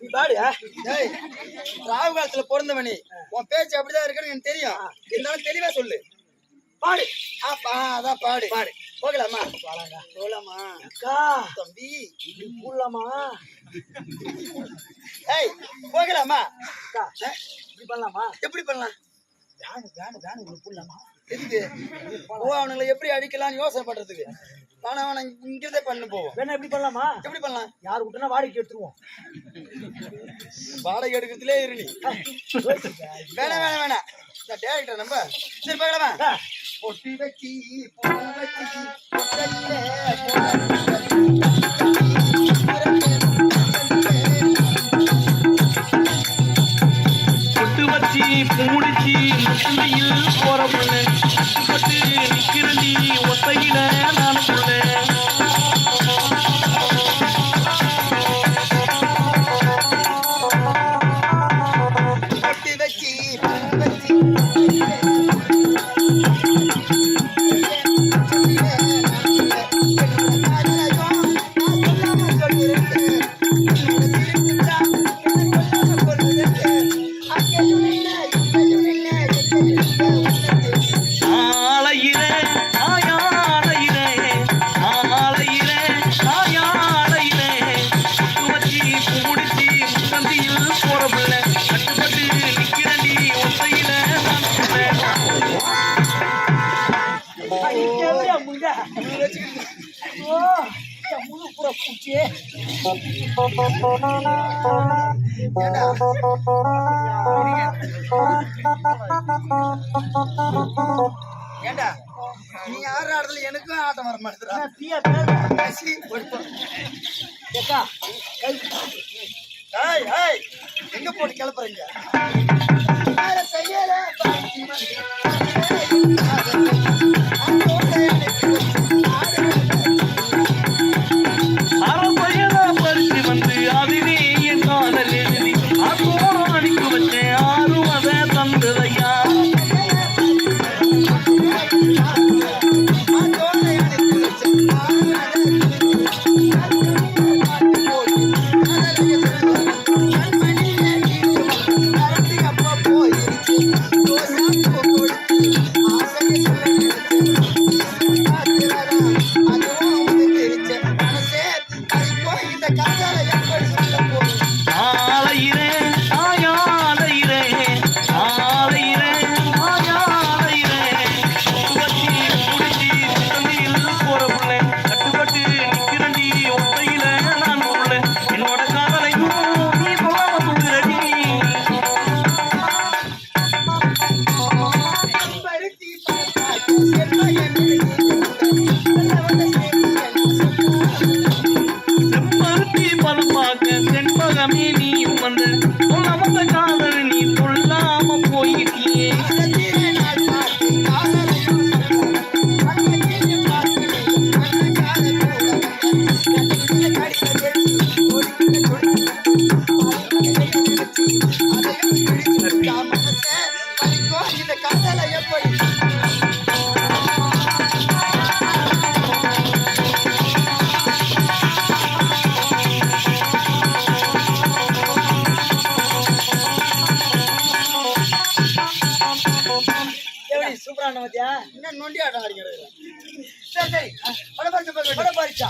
நீ பாடு. டேய் ராகு காலத்துல பிறந்தவனி உன் பேச்சு அப்படிதான் இருக்குன்னு எனக்கு தெரியும். இருந்தாலும் தெளிவா சொல்லு. பாடு. ஆ, பா அதான் பாடு. பாடு. போகலாமா? பாடாங்க. போகலாமா அக்கா. தம்பி. போடலாமா ஏய் போகலாமா? அக்கா இப்படி பண்ணலாமா? எப்படி பண்ணலாம்? வேணு வேணு வேணு இப்படி போடலாமா எதுக்கு? ஓ அவனுங்களை எப்படி அடிக்கலாம்னு யோசனை பண்றதுக்கு? வேணாம் வேணாம் இங்கிருந்தே பண்ணு போவோம். வேணா எப்படி பண்ணலாமா? எப்படி பண்ணலாம்? யார் விட்டுனா வாடகைக்கு எடுத்துருவோம். வாடகை எடுக்கிறதுலே இரு நீ வேணாம் வேணாம் வேணாம் இந்த டேரக்டர் நம்ப சரி பார்க்கலாமா? பொட்டி வச்சி பூ வச்சி. பூடிச்சி முட்டுமையில் போற பொண்ணு கட்டுப்பட்டு நிக்கிறண்டி ஒத்தையில நான் பொண்ணு ஏண்டா? நீ ஆடுற ஆடுறதுல எனக்கும் ஆட்டம் வர ஏய் எங்க போட்டு கிளப்புறீங்க? செய்யல. ஆலையிலே நொண்டி ஆட்டம் ஆடிக்கிறது சரி சரி. படம் பார்த்து படம் பாரிச்சா